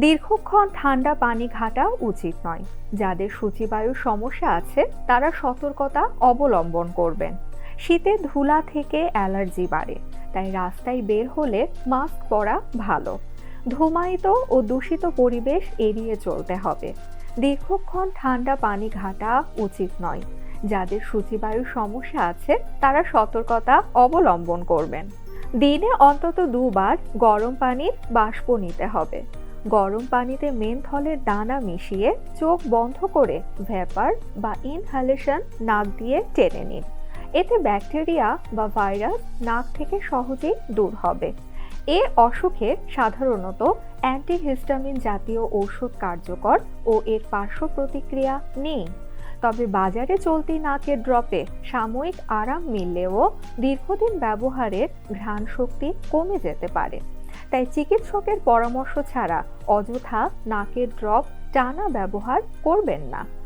দীর্ঘক্ষণ ঠান্ডা পানি ঘাটা উচিত নয়। যাদের সূচিবায়ুর সমস্যা আছে, তারা সতর্কতা অবলম্বন করবেন। শীতে ধুলা থেকে অ্যালার্জি বাড়ে, তাই রাস্তায় বের হলে মাস্ক পরা ভালো। ধুমায়িত ও দূষিত পরিবেশ এড়িয়ে চলতে হবে। দীর্ঘক্ষণ ঠান্ডা পানি ঘাটা উচিত নয়। যাদের সূচিবায়ুর সমস্যা আছে, তারা সতর্কতা অবলম্বন করবেন। দিনে অন্তত দুবার গরম পানির বাষ্প নিতে হবে। গরম পানিতে মেনথলের দানা মিশিয়ে চোখ বন্ধ করে ভ্যাপার বা ইনহালেশন নাক দিয়ে টেনে নিন। এতে ব্যাকটেরিয়া বা ভাইরাস নাক থেকে সহজেই দূর হবে। এ অসুখে সাধারণত অ্যান্টিহিস্টামিন জাতীয় ঔষধ কার্যকর ও এর পার্শ্ব প্রতিক্রিয়া নেই। তবে বাজারে চলতি নাকের ড্রপে সাময়িক আরাম মিললেও দীর্ঘদিন ব্যবহারের ঘ্রাণ শক্তি কমে যেতে পারে। তাই চিকিৎসকের পরামর্শ ছাড়া অযথা নাকের ড্রপ টানা ব্যবহার করবেন না।